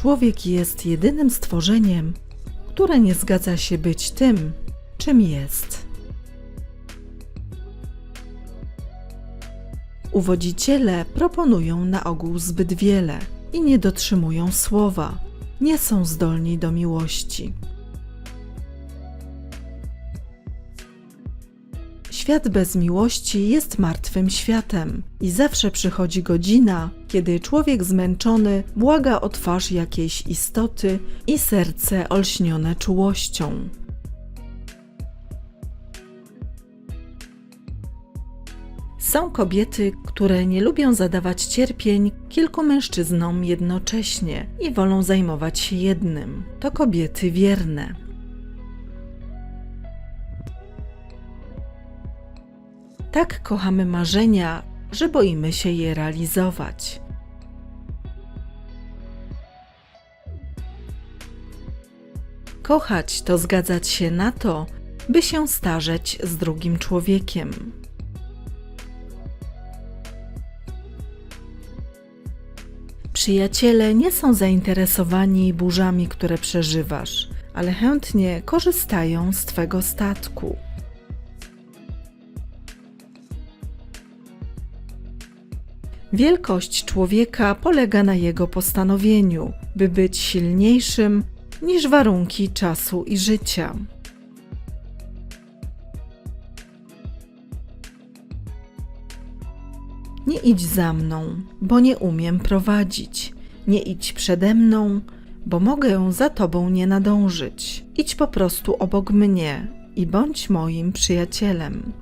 Człowiek jest jedynym stworzeniem, które nie zgadza się być tym, czym jest. Uwodziciele proponują na ogół zbyt wiele i nie dotrzymują słowa, nie są zdolni do miłości. Świat bez miłości jest martwym światem i zawsze przychodzi godzina, kiedy człowiek zmęczony błaga o twarz jakiejś istoty i serce olśnione czułością. Są kobiety, które nie lubią zadawać cierpień kilku mężczyznom jednocześnie i wolą zajmować się jednym. To kobiety wierne. Tak kochamy marzenia, że boimy się je realizować. Kochać to zgadzać się na to, by się starzeć z drugim człowiekiem. Przyjaciele nie są zainteresowani burzami, które przeżywasz, ale chętnie korzystają z Twego statku. Wielkość człowieka polega na jego postanowieniu, by być silniejszym niż warunki czasu i życia. Nie idź za mną, bo nie umiem prowadzić. Nie idź przede mną, bo mogę za tobą nie nadążyć. Idź po prostu obok mnie i bądź moim przyjacielem.